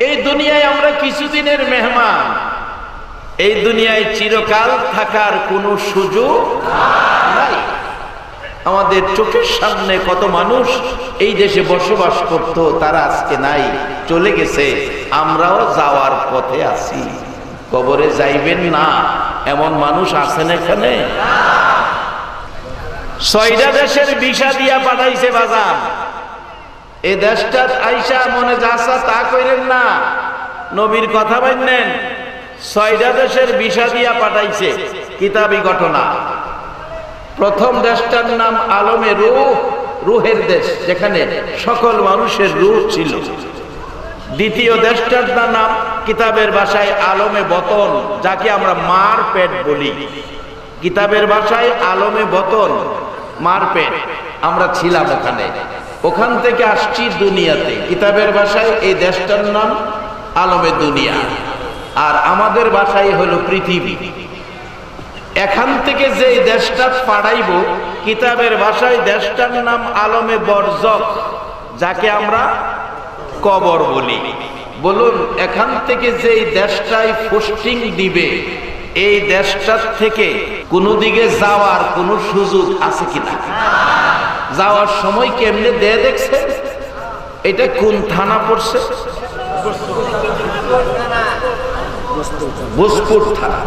এই দুনিয়ায় আমরা কিছুদিনের মেহমান। এই দুনিয়ায় চিরকাল থাকার কোনো সুযোগ নাই। আমাদের চোখের সামনে কত মানুষ এই দেশে বসবাস করত, তারা আজকে নাই, চলে গেছে। আমরাও যাওয়ার পথে আছি। কবরে যাইবেন না, এমন মানুষ আছেন এখানে? ছয়টা দেশের বিষা দিয়া পাঠাইছে বাজার। এই দেশটা আইসা মনে যাসা তা কইলেন না। নবীর কথা বললেন ছয়টা দেশের বিষা দিয়া পাঠাইছে, কিতাবি ঘটনা। প্রথম দেশটার নাম আলমে রুহ, রুহের দেশ, যেখানে সকল মানুষের রূহ ছিল। দ্বিতীয় দেশটার নাম কিতাবের ভাষায় আলমে বতন, যাকে আমরা মার পেট বলি। কিতাবের ভাষায় আলমে বতন মার পেট আমরা ছিলাম ওখানে। ওখান থেকে আসছি দুনিয়াতে। কিতাবের ভাষায় এই দেশটার নাম আলমে দুনিয়া। আর আমাদের ভাষায় হলো পৃথিবী। এখান থেকে যে দেশটা পাড়াইব, কিতাবের ভাষায় দেশটার নাম আলমে বরজক যাকে আমরা কবর বলি। বলুন, এখান থেকে যে দেশটায় পোস্টিং দিবে, এই দেশটার থেকে কোনো দিকে যাওয়ার কোনো সুযোগ আছে কিনা? যাওয়ার সময় কেমনে দে দেখছে? এটা কোন থানা পড়ছে? ভোজপুর থানা।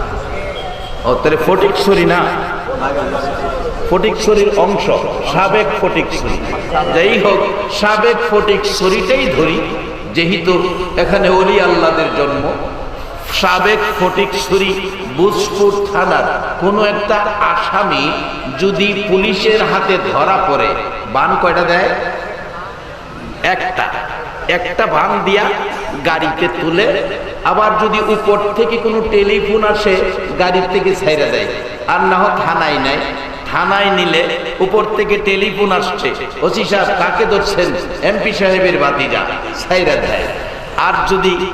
ও, তাহলে ফটিকছড়ি না? ফটিকছড়ির অংশ, সাবেক ফটিকছড়ি। যাই হোক, সাবেক ফটিকছড়িটাই ধরি, যেহেতু এখানে অলি আল্লাদের জন্ম। সাবেক ফটিকছড়ি বুজপুর থানার কোনো একটা আসামি যদি পুলিশের হাতে ধরা পড়ে, বান কয়টা দেয়? একটা। একটা ভাঙ দিয়া গাড়িতে তুলে আবার যদি উপর থেকে কোনো টেলিফোন আসে, গাড়ির থেকে ছাইরা দেয়। আর না হোক থানায় নেয়। থানায় নিলে উপর থেকে টেলিফোন আসছে। ওসি সাহেব, কাকে ধরছেন? এমপি সাহেবের বাতিজা ছাইরা দেয়। আর যদি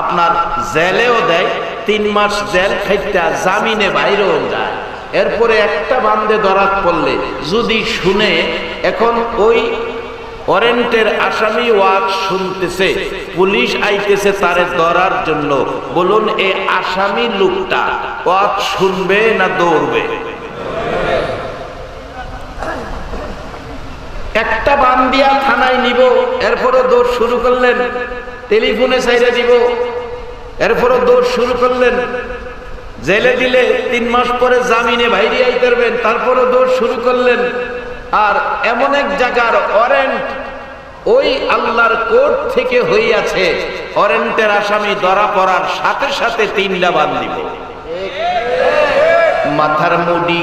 আপনার জেলেও দেয়, তিন মাস জেল খাইটা জামিনে বাইরেও যায়। এরপরে একটা বান্ধে ধরাত পড়লে, যদি শুনে, এখন ওই ওয়ারেন্টের আসামি ওয়াজ শুনতেছে, পুলিশ আইতেছে তারে ধরার জন্য, বলুন এ আসামি লোকটা ওয়াজ শুনবে না দৌড়বে? একটা বান্দিয়া থানায় নিব এরপরে দৌড় শুরু করলেন। টেলিফোনে সাইরে দিব। এরপরও দৌড় শুরু করলেন। জেলে দিলে তিন মাস পরে জামিনে বাইরে আইতে পারবেন তারপরে দৌড় শুরু করলেন। আর এমন এক জায়গার ওয়ারেন্ট ওই আল্লাহর কোর্ট থেকে হইয়াছে। ওয়ারেন্টের আসামি ধরা পড়ার সাথে সাথে তিনটা বান দিব। মাথার মুডি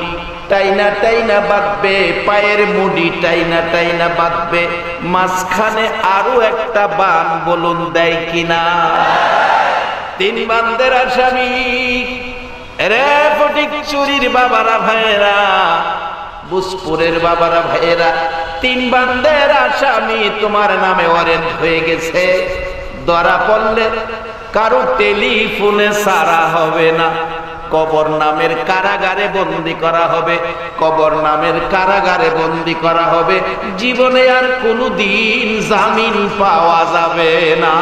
টাইনা টাইনা বাঁধবে, পায়ের মুডি টাইনা টাইনা বাঁধবে, মাঝখানে আরও একটা বান বলুন দেয় কিনা? তিন বান্দের আসামি, রে ফটিক চুরির বাবারা ভাইরা বুসপুরের বাবারা ভাইয়েরা, তিন বান্দের আসামি তোমার নামে ওয়ারেন্ট হয়ে গেছে। ধরা পড়লে কারও টেলিফোনে সারা হবে না। কবর নামের কারাগারে বন্দি করা হবে। কবর নামের কারাগারে বন্দি করা হবে। জীবনে আর কোনো দিন জামিন পাওয়া যাবে না।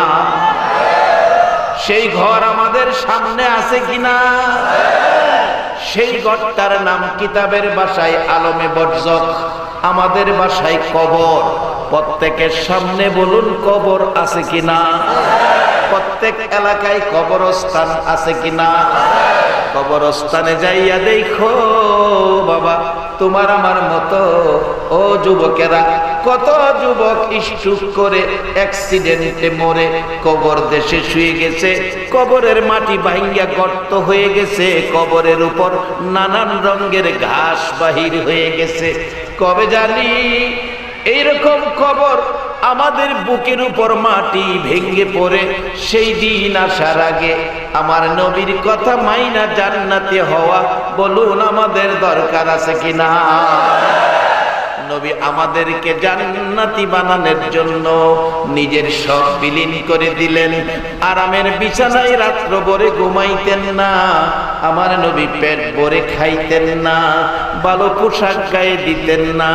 সেই ঘর আমাদের সামনে আছে কিনা? সেই ঘরটার নাম কিতাবের বাসায় আলমে বর্জক। আমাদের বাসায় কবর। প্রত্যেকের সামনে বলুন কবর আছে কিনা? প্রত্যেক এলাকায় কবরস্থান আছে কিনা? কবরস্থানে যাইয়া দেখো, বাবা, তোমার আমার মতো, ও যুবকেরা, কত যুবক ইস্টুক করে অ্যাক্সিডেন্টে মরে, কবর দেশে শুয়ে গেছে, কবরের মাটি ভাঙ্গা গর্ত হয়ে গেছে, কবরের উপর নানান রঙের ঘাস বাহির হয়ে গেছে। কবে জানি, এইরকম কবর আমাদের বুকের উপর মাটি ভেঙে পড়ে। সেই দিন আসার আগে আমার নবীর কথা মাইনা জান্নাতে হওয়া। বলুন, আমাদের দরকার আছে কিনা? নবী আমাদেরকে জান্নাতি বানানোর জন্য নিজের সব বিলীন করে দিলেন। আরামের বিছানায় রাত্র ভরে ঘুমাইতেন না, আমার নবী পেট ভরে খাইতেন না, ভালো পোশাক গায়ে দিতেন না।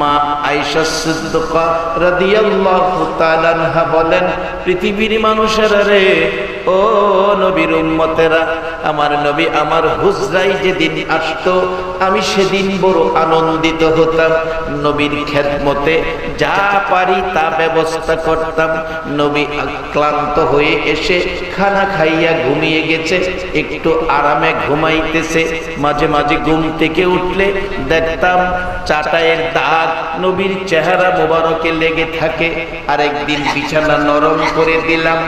মা আয়েশা সিদ্দিকা রাদিয়াল্লাহু তাআলা বলেন, পৃথিবীর মানুষেরা রে ও নবীর উম্মতেরা, আমার নবী আমার হুজরাই যেদিন আসতো, আমি সেদিন বড় আনন্দিত হতাম। নবীর খেদমতে যা পারি তা ব্যবস্থা করতাম। নবী ক্লান্ত হয়ে এসে খানা খাইয়া ঘুমিয়ে গেছে, একটু আরামে ঘুমাইতেছে। মাঝে মাঝে ঘুম থেকে উঠলে দেখতাম চাটায়ের দাগ নবীর চেহারা মোবারকে লেগে থাকে। আরেকদিন বিছানা নরম করে দিলাম।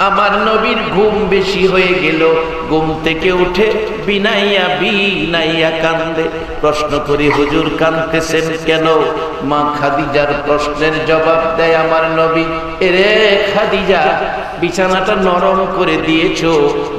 আমার নবীর ঘুম বেশি হয়ে গেল। ঘুম থেকে উঠে বিনাইয়া বিনাইয়া কান্দে। প্রশ্ন করি, হুজুর কান্দতেছেন কেন? মা খাদিজার প্রশ্নের জবাব দেয় আমার নবী। এরে খাদিজা বিছানাটা নরম করে দিয়েছ,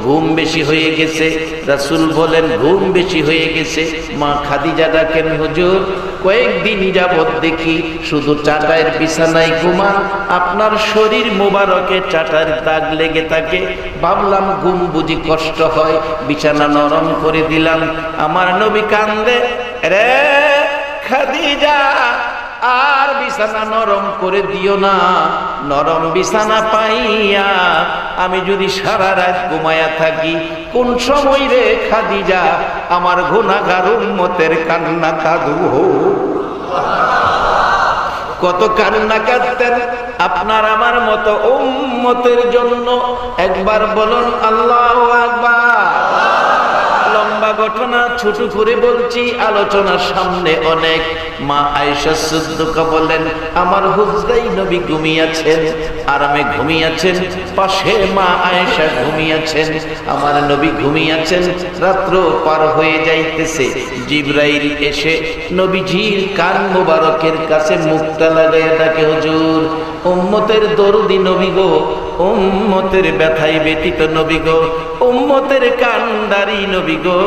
ঘুম বেশি হয়ে গেছে। রাসুল বলেন, ঘুম বেশি হয়ে গেছে। মা খাদিজা ডাকেন হুজুর, কয়েকদিন যাবৎ দেখি শুধু চাটায়ের বিছানায় ঘুমান, আপনার শরীর মোবারকে চাটার দাগ লেগে থাকে। ভাবলাম ঘুম বুঝি কষ্ট হয়, বিছানা নরম করে দিলাম। আমার নবী কান্দে, রে খাদিজা আর বিছানা নরম করে দিও না। নরম বিছানা পাইয়া আমি যদি সারা রাত ঘুমায়া থাকি, কোন সময় রে খাদিজা, আমার গুনাগার উম্মতের কান্না কাঁদু কত কান্না কাঁদতেন আপনার আমার মতো উম্মতের জন্য। একবার বলুন, আল্লাহ আকবার। ঘটনা ছোট করে বলছি, আলোচনার সামনে অনেক। মা আয়েশা সিদ্দিকা বলেন আমার হুজরাই নবী ঘুমিয়েছেন, আরামে ঘুমিয়েছেন, পাশে মা আয়েশা ঘুমিয়েছেন, আমার নবী ঘুমিয়েছেন, রাত্র পার হয়ে যাইতেছে। জিব্রাইল এসে নবীজির কান মোবারকের কাছে মুখটা লাগাইয়া ডাকে, হুজুর, উম্মতের দরদি নবী গো, উম্মতের ব্যথায় ব্যতীত নবী গো উম্মতের কান্দারি নবী গো,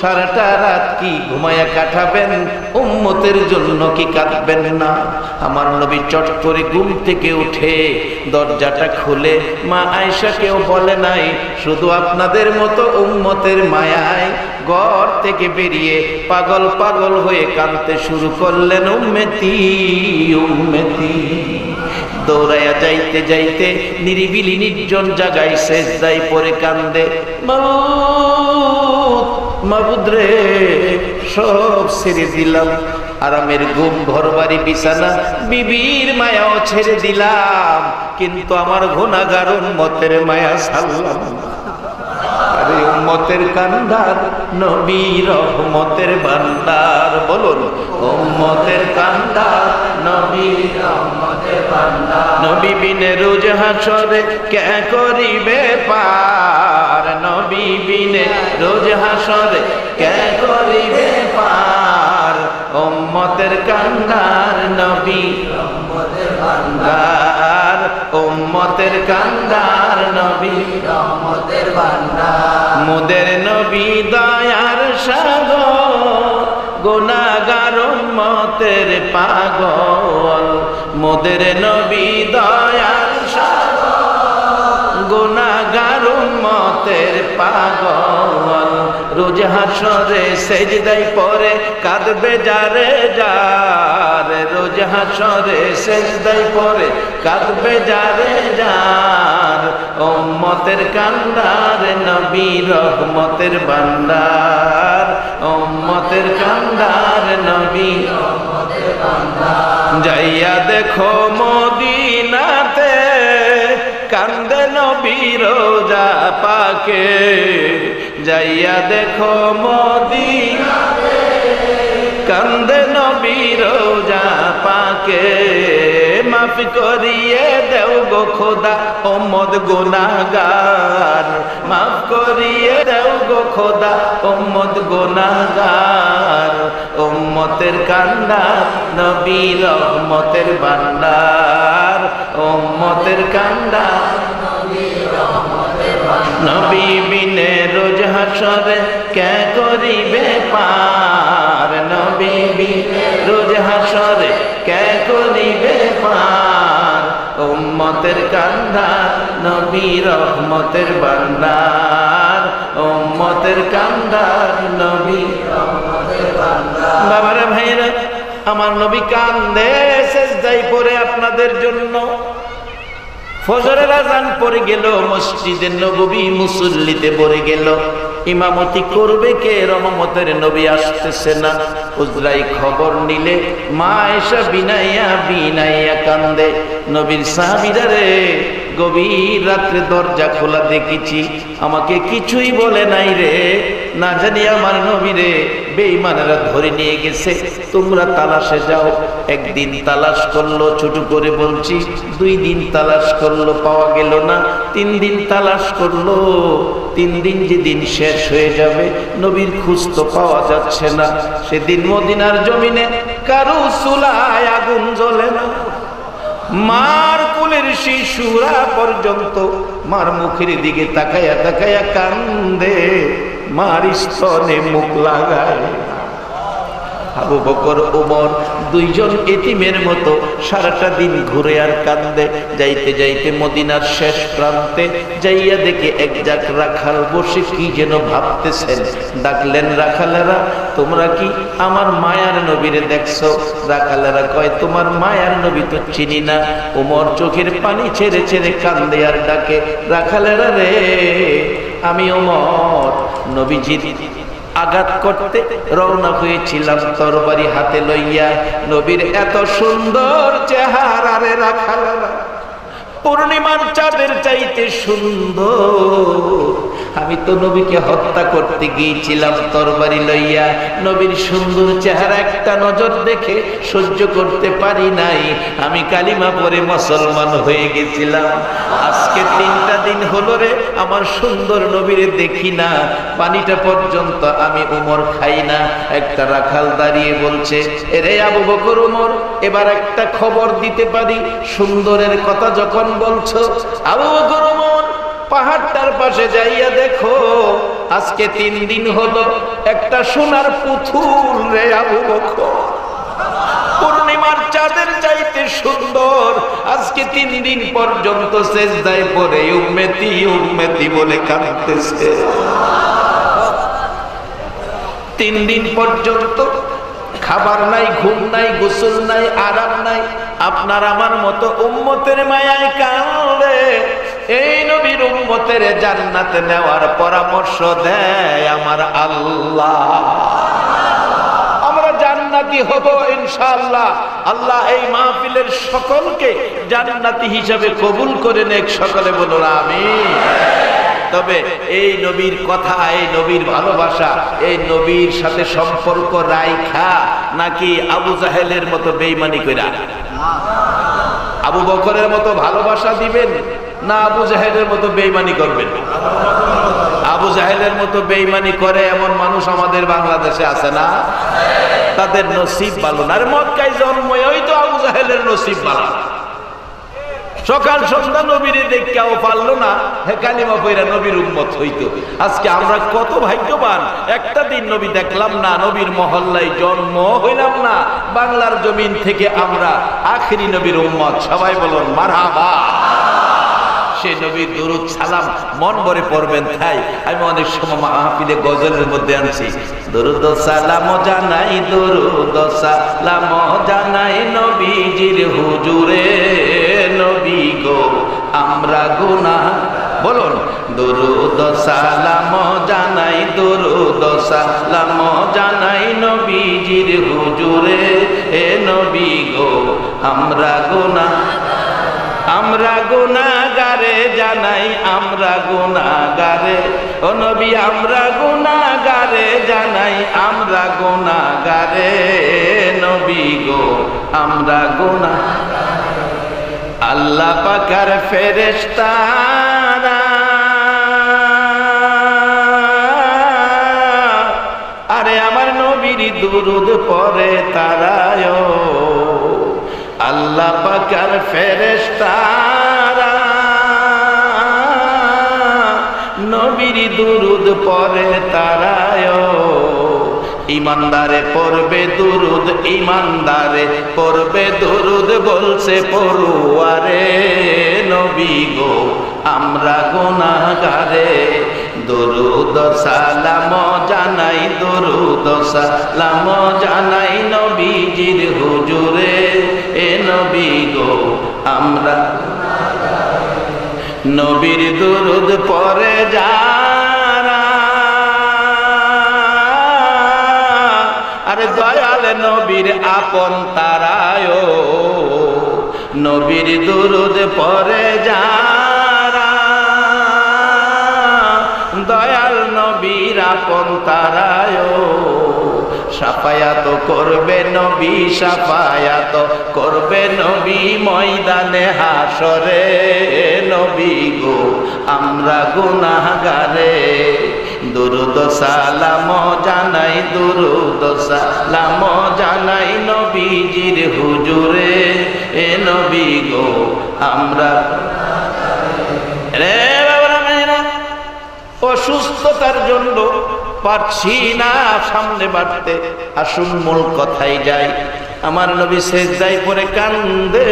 সারাটা রাত কি ঘুমায়া কাটাবেন? উম্মতের জন্য কি কাঁদবেন না? আমার নবী চট করে ঘুম থেকে উঠে দরজাটা খুলে, মা আয়েশাকেও বলে নাই, শুধু আপনাদের মতো উম্মতের মায়ায় ঘর থেকে বেরিয়ে পাগল পাগল হয়ে কাঁদতে শুরু করলেন উম্মেতি উম্মেতি দৌড়াইয়া যাইতে যাইতে নিরিবিলি নির্জন জাগায় শেষ যাই পরে কান্দে, মাবুদ মাবুদ রে, সব ছেড়ে দিলাম আরামের ঘুম ঘর বাড়ি বিছানা, বিবির মায়াও ছেড়ে দিলাম কিন্তু আমার ঘোনাগারণ মতের মায়া সাল্লাম না। আরে উম্মতের কান্দার নবী রহমতের ভান্ডার বলুন, উম্মতের কান্দার নবী রহমতের ভান্ডার নবী বিনে রোজ হাসরে কে করিবে পার? নবী বিনে রোজ হাসরে কে করিবে পার? উম্মতের কান্দার নবী ভান্ডার উম্মতের কান্দার নবী। রহমতের বান্দার। মোদের নবী দয়ার সাগর গুনাগার উম্মতের পাগল। মোদের নবী দয়ার সাগর গুনাগার মতের পাগল। রোজ হাসরে সেজদাই পরে কাঁদবে যারে যারে। রোজ হাসরে সেজদাই পরে কাঁদবে যারে যার। উম্মতের কান্দার নবী রহমতের বান্দার উম্মতের কান্দার নবী যাইয়া দেখো মদিনাতে কান্দে নবী রোজা পাকে যাইয়া দেখো মদিনাতে। কান্দে নবী রোজা পাকে মাফ করিয়ে দেও গো খোদা ওমদ গোনাগার মাফ করিয়ে দেও গো খোদা ওমদ গুনাগার উম্মতের কান্দার নবী রহমতের ভান্ডার উম্মতের কান্দার নবী বিনে রোজ হাসরে কে করিবে পার? নবী বিনে রোজ হাসরে কে উম্মতের কান্দার নবী রহমতের বান্দার, উম্মতের কান্দার নবী বাবারা ভাইরা আমার নবী কান্দে শেষদাই পরে আপনাদের জন্য। ফজরের আজান পড়ে গেল মসজিদের নবী মুসল্লিতে পড়ে গেল। ইমামতি করবে কে? রহমতের নবী আসতেছে না। উজরাই খবর নিলে মা এসা বিনাইয়া বিনাইয়া কান্দে। নবীর সাহাবিরা রে গভীর রাত্রে দরজা খোলা দেখেছি। আমাকে কিছুই বলে নাই রে। না জানি আমার নবী রে। বেঈমানেরা ধরে নিয়ে গেছে। তোমরা তালাশে যাও। একদিন তালাশ করল, ছোট করে বলছি, দুই দিন তালাশ করল, পাওয়া গেল না। তিন দিন তালাশ করল। তিন দিন যেদিন শেষ হয়ে যাবে, নবীর খুঁজ তো পাওয়া যাচ্ছে না। সেদিন মদিনার জমিনে কারু চুলায় আগুন জ্বলে না। মার কুলের শিশুরা পর্যন্ত মার মুখের দিকে তাকায়া তাকায়া কান্দে মার স্তনে মুখ লাগায়। আবু বকর ওমর দুইজন এতিমের মতো সারাটা দিন ঘুরে আর কান্দে। যাইতে যাইতে মদিনার শেষ প্রান্তে যাইয়া দেখে এক জাক রাখাল বসে কি যেন ভাবতেছেন। ডাকলেন, রাখালেরা, তোমরা কি আমার মায়ার নবীরে দেখছ? রাখালেরা কয়, তোমার মায়ার নবী তো চিনি না। ওমর চোখের পানি ছেড়ে ছেড়ে কান্দে আর ডাকে, রাখালেরা রে, আমি ওমর নবীজির আঘাত করতে রওনা হয়েছিলাম তরবারি হাতে লইয়া। নবীর এত সুন্দর চেহারা রে রাখালা পূর্ণিমার চাঁদের চাইতে সুন্দর। আমি তো নবীকে হত্যা করতে গিয়েছিলাম তরবারি লইয়া। নবীর সুন্দর চেহারা একটা নজর দেখে সহ্য করতে পারি নাই। আমি কালিমা পরে মুসলমান হয়ে গেছিলাম। আজকে তিনটা দিন হলো রে, আমার সুন্দর নবীরে দেখি না। পানিটা পর্যন্ত আমি উমর খাই না। একটা রাখাল দাঁড়িয়ে বলছে, এরে আবু বকর উমর, এবার একটা খবর দিতে পারি। সুন্দরের কথা যখন বলছো, আবু বকর উমর পাহাড়টার পাশে যাইয়া দেখো, আজকে তিন দিন হলো একটা সোনার পুতুল রে আবু পূর্ণিমার চাঁদের চাইতে সুন্দর। আজকে তিন দিন পর্যন্ত শেষদায় পরে উম্মেতি উম্মেতি বলে কাঁদতেছে। তিন দিন পর্যন্ত খাবার নাই, ঘুম নাই, গোসল নাই, আরাম নাই। আপনার আমার মতো উম্মতের মায়ায় কাঁদে এই উম্মতের জান্নাতে নেওয়ার পরামর্শ দেয় আমার আল্লাহ। এই করে নবীর কথা, এই নবীর ভালোবাসা, এই নবীর সাথে সম্পর্ক রাইখা নাকি আবু জাহেলের মতো বেইমানি কইরা? আবু বকরের মতো ভালোবাসা দিবেন? না আবু জাহেলের মতো বেইমানি করবেন। আবু জাহেলের মতো বেইমানি করে এমন মানুষ আমাদের বাংলাদেশে আছে না? তাদের নসিব ভালো না। আর মক্কায় জন্মই তো আবু জাহেলের নসিব ভালো। সকাল সন্ধ্যা নবীর দেখাও পারল না। হে কালিমা কইরা নবীর উম্মত হইতো। আজকে আমরা কত ভাগ্যবান। একটা দিন নবী দেখলাম না, নবীর মহল্লায় জন্ম হইলাম না। বাংলার জমিন থেকে আমরা আখেরি নবীর উম্মত। সবাই বলুন, মারহাবা। সে নবীর দরুদ সালাম মন ভরে পড়বেন তাই আমি অনেক সময় মাহফিলে গজলের মধ্যে আনছি। দরুদ সালাম জানাই, দরুদ সালাম জানাই নবীজির হুজুরে, নবী গো, আমরা গুনা বলুন, দরুদ সালাম জানাই, দরুদ সালাম জানাই নবীজির হুজুরে, এ নবী গো, আমরা গুনা আমরা গুনাগারে জানাই, আমরা গুনাগারে ও নবী, আমরা গুনাগারে জানাই, আমরা গুনাগারে নবী গো, আমরা গুনা আল্লাহ পাকার ফেরেশতারা। আরে আমার নবীর দুরুদ পরে তারায় আল্লাহ পাকার ফেরেস্তারা নবীর দুরুদ পরে তারায় ইমানদারে পড়বে দুরুদ, ইমানদারে পড়বে দুরুদ বলছে পড়ুয়ারে নবী গো, আমরা গুনাহগারে। দরুদ সালাম জানাই, দরুদ সালাম জানাই নবীজির হুজুরে। এ নবী গো, আমরা নবীর দুরুদ পরে যারা। আরে দয়াল নবীর আপন তারায়, নবীর দুরুদ পরে যারা। দয়াল নবীর আপন তারায় সাফায়াত করবে নবী, সাফায়াত করবে নবী ময়দানে হাসরে নবী গো, আমরা গুনাহগারে। দুরুদ সালাম জানাই, দুরুদ সালাম জানাই নবীজির হুজুরে। এ নবী গো, আমরা রে মেয়েরা, অসুস্থতার জন্য পারছি না সামনে বাড়তে। আসুন মূল কথাই যাই। আমার নবী সেজদাই পরে কান্দে।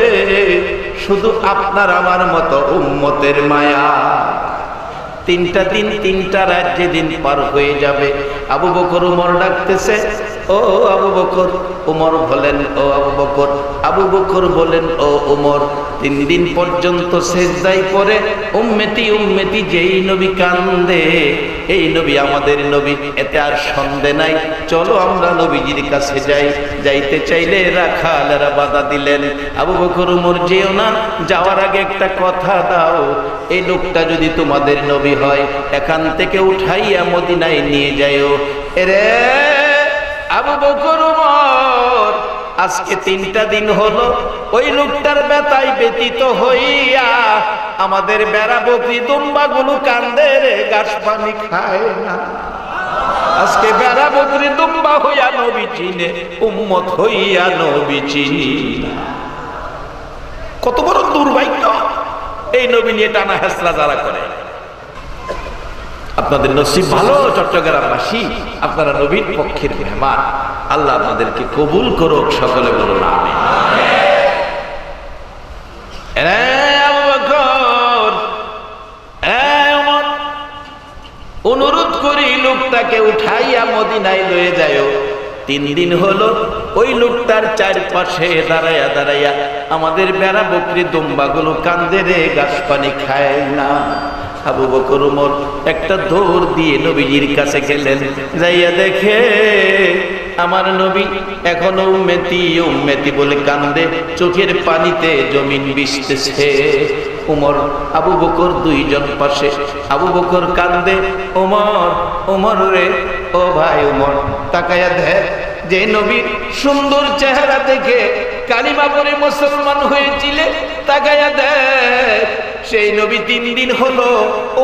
শুধু আপনার আমার মতো উম্মতের মায়া। তিনটা দিন, তিনটা রাত যেদিন পার হয়ে যাবে, আবু বকর উমর ডাকতেছে ও আবু বকর, উমর বলেন ও আবু বকর আবু বকর বলেন ও উমর। তিন দিন পর্যন্ত সেজদাই পরে উম্মেতি উম্মেতি যেই নবী কান্দে, এই নবী আমাদের নবী, এতে আর সন্দেহ নাই। চলো আমরা নবীজির কাছে যাই, যাইতে চাইলে রাখালেরা বাধা দিলেন। আবু বকর, উমর যেও না, যাওয়ার আগে একটা কথা দাও, এই লোকটা যদি তোমাদের নবী হয়, এখান থেকে উঠাইয়া মদিনায় নিয়ে যাইও এরে আবু বকর উমর, আজকে তিনটা দিন হলো, ওই লোকটার বেতায় ব্যতীত হইয়া আমাদের বেড়া বকরি দুম্বা গুলো কান্দে রে গাছ পানি খায় না। আজকে বেড়া বকরি দুম্বা হইয়া নবী চিনে, উম্মত হইয়া নবী চিনি কত বড় দুর্ভাগ্য। এই নবী নিয়ে টানা হেসরা যারা করে। আপনাদের নসিব ভালো, চট্টগ্রামবাসী, আপনারা নবীর পক্ষের মেহমান। আল্লাহ আপনাদেরকে কবুল করুক, সকলে বলুন আমি অনুরোধ করি লোকটাকে উঠাইয়া মদিনায় লয়ে যায় তিন দিন হলো ওই লোকটার চারপাশে দাঁড়াইয়া দাঁড়াইয়া আমাদের বেড়া বকরি দুম্বাগুলো কান্দে রে গাছ পানি খায় না। আবু বকর উমর একটা দৌড় দিয়ে নবীজির কাছে গেলেন। যাইয়া দেখে আমার নবী এখনও উম্মেতি উম্মেতি বলে কান্দে, চোখের পানিতে জমিন বিছতেছে উমর, আবু বকর দুইজন পাশে। আবু বকর কান্দে, উমর উমর রে, ও ভাই উমর, তাকায়া দেখ যে নবীর সুন্দর চেহারা দেখে কালিমা পরে মুসলমান হয়েছিলে। তাকায়া দেখ সেই নবী তিন দিন হলো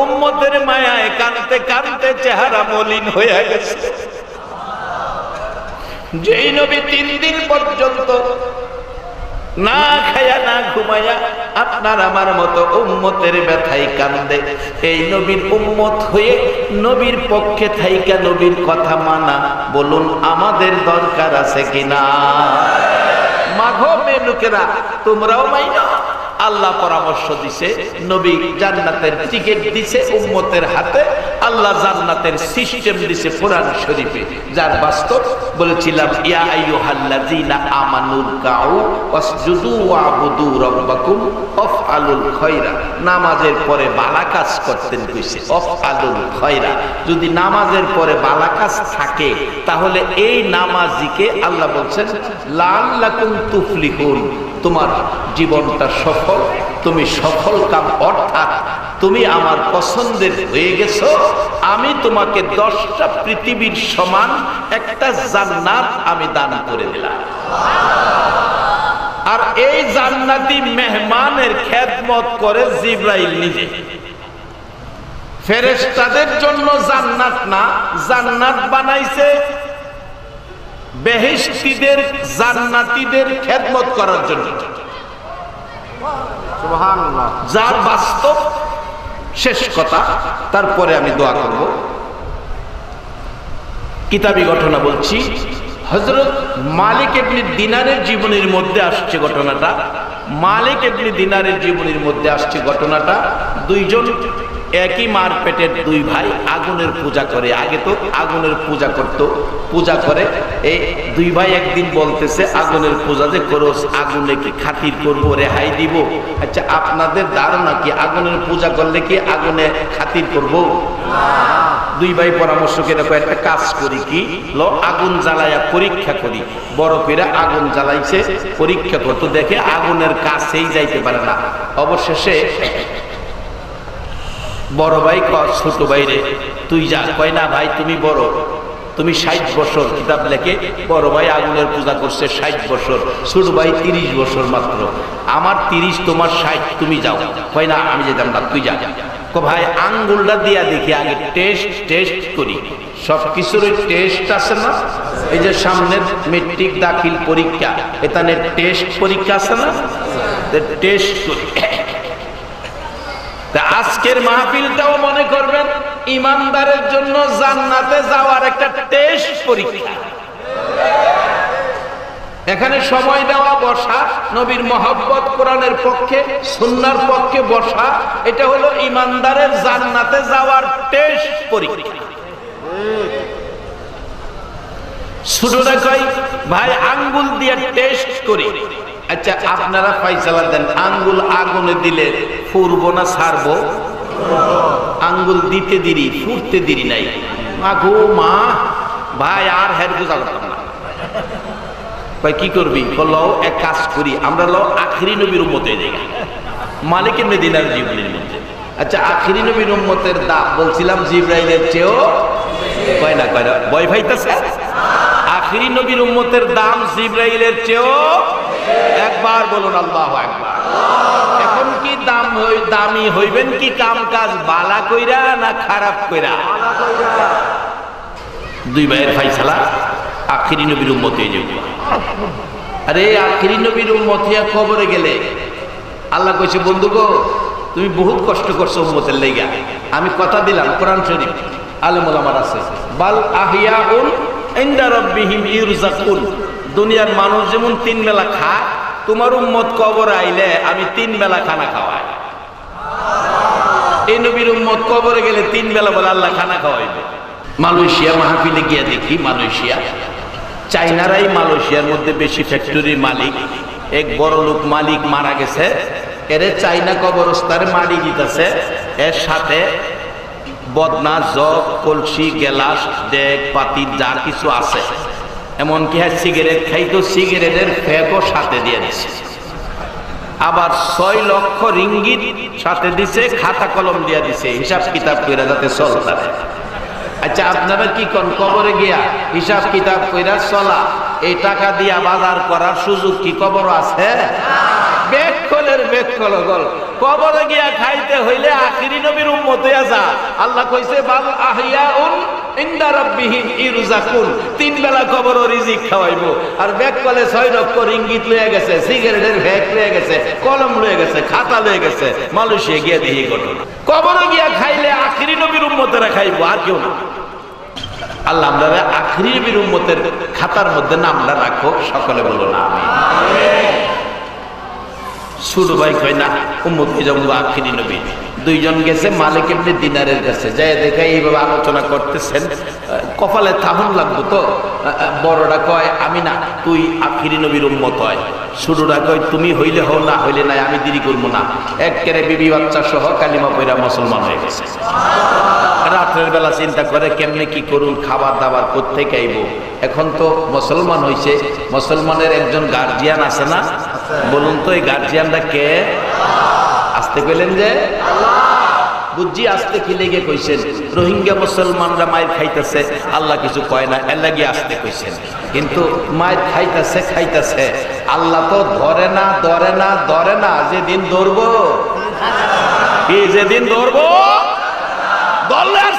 উম্মতের মায়ায় কানতে কানতে চেহারা মলিন হয়ে গেছে। যেই নবী তিন দিন পর্যন্ত না খায়া, না ঘুমায়া আপনার আমার মতো উম্মতের ব্যথাই কান্দে। এই নবীর উম্মত হয়ে নবীর পক্ষে থাইকা নবীর কথা মানা। বলুন, আমাদের দরকার আছে কিনা? মাঘো মে লোকেরা, তোমরাও মাইনা। আল্লাহ পরামর্শ দিছে, নবী জান্নাতের টিকিট দিছে উম্মতের হাতে, আল্লাহ জান্নাতের সিস্টেম দিছে কোরআন শরীফে। যার বাস্তব বলেছিলাম, ইয়া আইয়ুহাল্লাযীনা আমানুর কাউ ওয়াসজুদু ওয়াবুদু রাব্বাকুম আফআলুল খায়রা। নামাজের পরে বালা কাজ করতেন কইছে আফআলুল খায়রা। যদি নামাজের পরে বালা কাজ থাকে, তাহলে এই নামাজিকে আল্লাহ বলছেন লাল্লাকুম তুফলিহুন। তোমার জীবনটা সফল, তুমি সফল কাম, অর্থাৎ তুমি আমার পছন্দের হয়ে গেছো, আমি তোমাকে দশটা পৃথিবীর সমান একটা জান্নাত আমি দান করে দিলাম। আর এই জান্নাতি মেহমানের খেদমত করে জিব্রাইল নিজে। ফেরেশতাদের জন্য জান্নাত না, জান্নাত বানাইছে বেহেশতিদের জান্নাতীদের খেদমত করার জন্য। যার বাস্তব শেষ কথা তারপরে আমি দোয়া করব। কিতাবি ঘটনা বলছি হজরত মালিক এমনি দিনারের জীবনের মধ্যে আসছে ঘটনাটা। মালিক এমনি দিনারের জীবনের মধ্যে আসছে ঘটনাটা। দুইজন একই মার পেটের দুই ভাই আগুনের পূজা করে। আগে তো আগুনের পূজা করত, পূজা করে। এই দুই ভাই একদিন বলতেছে, আগুনের পূজা যে করো আগুনে কি খাতির করব, রেহাই দিব? আচ্ছা আপনাদের ধারণা কি আগুনের পূজা করলে কি আগুনে খাতির করব? দুই ভাই পরামর্শ করে একটা কাজ করি কি? ল, আগুন জ্বালাইয়া পরীক্ষা করি। বড় আগুন জ্বালাইছে, পরীক্ষা করতো। দেখে আগুনের কাছেই যাইতে পারে না। অবশেষে বড় ভাই ক ছোট ভাইরে। তুই যা, কয় না ভাই, তুমি বড়। তুমি ষাট বছর, কিতাব লেখে, বড় ভাই আগুনের পূজা করছে ষাট বছর, ছোট ভাই তিরিশ বছর মাত্র। আমার তিরিশ, তোমার ষাট, তুমি যাও। কয় না, আমি যেতাম না, তুই যা। ভাই, আঙ্গুলটা দিয়া দেখি, আগে টেস্ট টেস্ট করি। সব কিছুর টেস্ট আছে না? এই যে সামনের মেট্রিক দাখিল পরীক্ষা এখানে টেস্ট পরীক্ষা আছে না? টেস্ট করি। আজকের মাহফিলটাও মনে করবেন, ইমানদারের জন্য জান্নাতে যাওয়ার একটা টেস্ট পরীক্ষা। এখানে সময় দেওয়া, বসা, নবীর মহব্বত কোরআনের পক্ষে, সুন্নার পক্ষে বসা, এটা হলো ইমানদারের জান্নাতে যাওয়ার টেস্ট পরীক্ষা। ছোটরা কই ভাই, আঙ্গুল দিয়ে টেস্ট করি। আচ্ছা আপনারা ফয়সালা দেন। আঙ্গুল আগুনে দিলে ফুরবো না, ছাড়বো? আঙ্গুল দিতে দিরি, ফুরতে দিরি নাই। মাগো মা, ভাই, আর হের বোঝা করতাম না। ভাই কি করবি? বলল এক কাজ করি, আমরা লো আখিরি নবীর উম্মতে জায়গা মালিকের মেদিনার জীবনের মধ্যে। আচ্ছা আখিরি নবীর উম্মতের দা বলছিলাম জিব্রাইলের চেয়েও কয় না কয় না বয় ভাইতেছে আখিরি নবীর উম্মতের দাম জিব্রাইলের চেয়েও একবার বলুন আল্লাহ একবার এখন কি দাম দামি হইবেন কি কাম কাজ বালা কইরা না খারাপ কইরা? দুই ভাইয়ের ফাইসালা, আখিরি নবীর উম্মত যাবে আরে আখিরি নবীর উম্মত হইয়া খবরে গেলে? আল্লাহ কইছে, বন্ধু গো, তুমি বহুত কষ্ট করছ উম্মতের লেগা। আমি কথা দিলাম, কোরআন শরীফ। আলেমুল আমার আছে। বাল আহিয়া উন ইনদা রাব্বিহিম ইরজাকুন। দুনিয়ার মানুষ যেমন তিন বেলা খায় তোমার উম্মত কবর আইলে আমি তিন বেলা খানা খাওয়াই। এই নবীর উম্মত কবরে গেলে তিন বেলা বলে আল্লাহ খানা খাওয়াইবে। মালয়েশিয়া মাহফিলে গিয়া দেখি, মালয়েশিয়া। চাইনারাই মালয়েশিয়ার মধ্যে বেশি ফ্যাক্টরির মালিক। এক বড় লোক মালিক মারা গেছে। এরে চাইনা কবরস্থানে মারি দিতেছে। এর সাথে বদনা জগ কলসি, গেলাস ডেক পাতি, যা কিছু আছে। এমনকি হ্যাঁ সিগারেট খাইতো, সিগারেটের ফ্যাকও সাথে দিয়ে দিছে। আবার ছয় লক্ষ রিঙ্গিত সাথে দিছে, খাতা কলম দিয়া দিছে, হিসাব কিতাব করে যাতে চলতে আচ্ছা আপনারা কি কোন, কবরে গিয়া হিসাব কিতাব কইরা চলা, এই টাকা দিয়া বাজার করার সুযোগ কি কবর আছে? বেকলের বেকল গল। কবরে গিয়া খাইতে হইলে আখিরি নবীর উম্মত যা আল্লাহ কইছে, বাল আহিয়াউন ইনদা রাব্বিহিম ইরজাকুন তিন বেলা কবর রিজিক খাওয়াইবো। আর বেকলে ছয় লক্ষ রিঙ্গিত লয়ে গেছে সিগারেটের লয়ে গেছে কলম লয়ে গেছে খাতা লয়ে গেছে মালয়েশিয়া গিয়া দেখি ঘটনা। কবরে গিয়া খাইলে আখিরি নবীর উম্মতেরা খাইবো আর কেউ না। আল্লাহ আপনারা আখরি নবীর উম্মতের খাতার মধ্যে নামটা রাখো সকলে বলো না ছোট ভাই কয় না উম্মত হয়ে যাব আখিরি নবী। দুইজন গেছে, মালিক এমনি দিনারের কাছে। যাই দেখে এইভাবে আলোচনা করতেছেন। কপালে থাহুন লাগবো তো? বড়রা কয়, আমি না, তুই আখিরি নবীর উম্মত হয়। ছোটরা কয়, তুমি হইলে হও, না হইলে নাই, আমি দেরি করব না। একেবারে বিবি বাচ্চা সহ কালিমা পয়রা মুসলমান হয়ে গেছে। রাত্রের বেলা চিন্তা করে, কেমনে কি করুন? খাবার দাবার কোথেকে আইব? এখন তো মুসলমান হইছে। মুসলমানের একজন গার্জিয়ান আছে না? বলুন তো, এই গার্জিয়ানটা কে? আসতে পেলেন যে, বুঝি আসতে কি লেগে কইছেন? রোহিঙ্গা মুসলমানরা মায়ের খাইতেছে, আল্লাহ কিছু কয় না, এর লাগি আসতে কইছেন। কিন্তু মায়ের খাইতেছে খাইতেছে। আল্লাহ তো ধরে না ধরে না ধরে না যেদিন ধরবো। কি যেদিন ধরবো? ধরলে আর